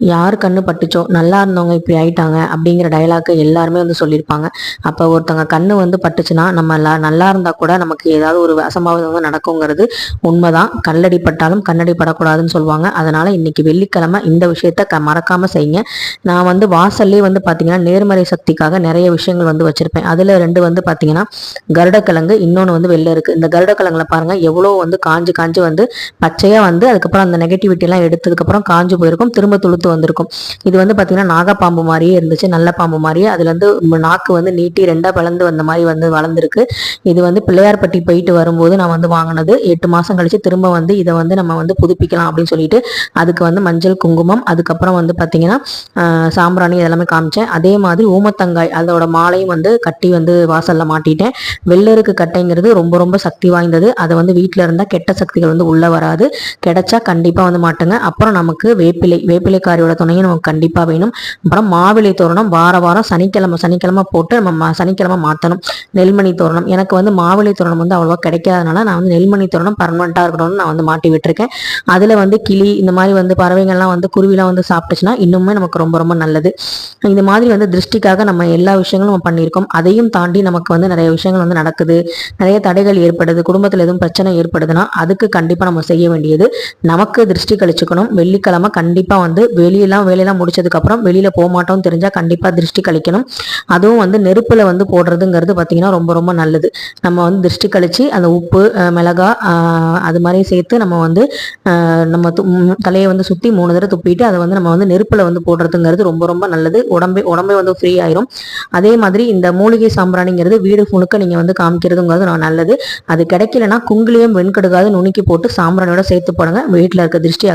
யார் கண்ணு பட்டுச்சோ நல்லா இருந்தவங்க இப்படி ஆயிட்டாங்க அப்படிங்கிற டைலாக்கு எல்லாருமே வந்து சொல்லியிருப்பாங்க. அப்போ ஒருத்தவங்க கண்ணு வந்து பட்டுச்சுன்னா நம்ம நல்லா இருந்தால் கூட நமக்கு ஏதாவது ஒரு அசம்பாவிதம் வந்து நடக்குங்கிறது உண்மைதான். கல்லடி பட்டாலும் கண்ணடி படக்கூடாதுன்னு சொல்லுவாங்க. அதனால் இன்னைக்கு வெள்ளிக்கிழமை இந்த விஷயத்த க மறக்காமல் செய்யுங்க. நான் வந்து வாசல்லே வந்து பார்த்தீங்கன்னா நேர்மறை சக்திக்காக நிறைய விஷயங்கள் வந்து வச்சுருப்பேன். அதில் ரெண்டு வந்து பார்த்தீங்கன்னா கருடக்கிழங்கு இன்னொன்று வந்து வெளில இருக்குது இந்த கருடக்கிழங்குல பாருங்கள் எவ்வளோ வந்து காஞ்சு காஞ்சு வந்து பச்சையாக வந்து அதுக்கப்புறம் அந்த நெகட்டிவிட்டிலாம் எடுத்ததுக்கப்புறம் காஞ்சு போயிருக்கும். திரும்ப துளுத்து வந்திருக்கும். இது வந்து பார்த்தீங்கன்னா நாகப்பாம்பு மாதிரியே இருந்துச்சு. நல்ல பாம்பு மாதிரியே. அதுல இருந்து நாக்கு வந்து நீட்டி ரெண்டாக பிளந்து வந்த மாதிரி வந்து வளர்ந்துருக்கு. இது வந்து பிள்ளையார்பட்டி போயிட்டு வரும்போது நான் வந்து வாங்கினது. எட்டு மாசம் கழிச்சு திரும்ப வந்து இதை வந்து நம்ம வந்து புதுப்பிக்கலாம் அப்படின்னு சொல்லிட்டு அதுக்கு வந்து மஞ்சள் குங்குமம் அதுக்கப்புறம் வந்து பார்த்தீங்கன்னா சாம்பிராணி இதெல்லாமே காமிச்சேன். அதே மாதிரி ஊமத்தங்காய் அதோட மாலையும் வந்து கட்டி வந்து வாசலில் மாட்டிட்டேன். வெள்ளருக்கு கட்டைங்கிறது ரொம்ப ரொம்ப சக்தி வாய்ந்தது. அதை வந்து வீட்டில் இருந்தால் கெட்ட சக்திகள் வந்து உள்ள வராது. கிடைச்சா கண்டிப்பாக வந்து மாட்டுங்க. அப்புறம் நமக்கு வேப்பிலை வேப்பிலைக்காரியோட துணையும் நமக்கு கண்டிப்பாக வேணும். அப்புறம் மாவிலை தோரணம் வார வாரம் சனிக்கிழமை சனிக்கிழமை போட்டு நம்ம சனிக்கிழமை மாற்றணும் நெல்மணி தோரணம். எனக்கு வந்து மாவிலை தோரணம் வந்து அவ்வளோவா கிடைக்காதனால நான் வந்து நெல்மணி தோரணம் பர்மனெண்ட்டாக இருக்கணும்னு நான் வந்து மாட்டி விட்டுருக்கேன். அதில் வந்து கிளி இந்த மாதிரி வந்து பறவைகள்லாம் வந்து குருவிலாம் வந்து சாப்பிட்டுச்சுன்னா இன்னுமே நமக்கு ரொம்ப ரொம்ப நல்லது. இந்த மாதிரி வந்து திருஷ்டிக்காக நம்ம எல்லா விஷயங்களும் நம்ம பண்ணியிருக்கோம். அதையும் தாண்டி நமக்கு வந்து நிறைய விஷயங்கள் வந்து நடக்குது. நிறைய தடைகள் ஏற்படுது. குடும்பத்தில் எதுவும் பிரச்சனை ஏற்படுதுன்னா அதுக்கு கண்டிப்பாக நம்ம செய்ய வேண்டியது நமக்கு திருஷ்டி கழிச்சுக்கணும். வெள்ளிக்கிழமை கண்டிப்பாக வந்து வெளியெல்லாம் வேலையெல்லாம் முடிச்சதுக்கப்புறம் வெளியில் போக மாட்டோம்னு தெரிஞ்சால் கண்டிப்பாக திருஷ்டி கழிக்கணும். அதுவும் வந்து நெருப்பில் வந்து போடுறதுங்கிறது பார்த்திங்கன்னா ரொம்ப ரொம்ப நல்லது. நம்ம வந்து திருஷ்டி கழித்து அந்த உப்பு மிளகாய் மிளகா அது மாதிரி சேர்த்து நம்ம வந்து நம்ம து- தலையை வந்து சுற்றி மூணு தடவை துப்பிட்டு அதை வந்து நம்ம வந்து நெருப்பில் வந்து போடுறதுங்கிறது ரொம்ப ரொம்ப நல்லது. உடம்பே உடம்பே வந்து ஃப்ரீ ஆயிரும். அதே மாதிரி இந்த மூலிகை சாம்பிராணிங்கிறது வீடு முழுக்க நீங்கள் வந்து காமிக்கிறதுங்கிறது நான் நல்லது. அது கிடைக்கலன்னா குங்குலியம் வெண்கடுகாது நுணுக்கி போட்டு சாம்பிராணியோட சேர்த்து போடுங்க. வீட்டில் இருக்க திருஷ்டி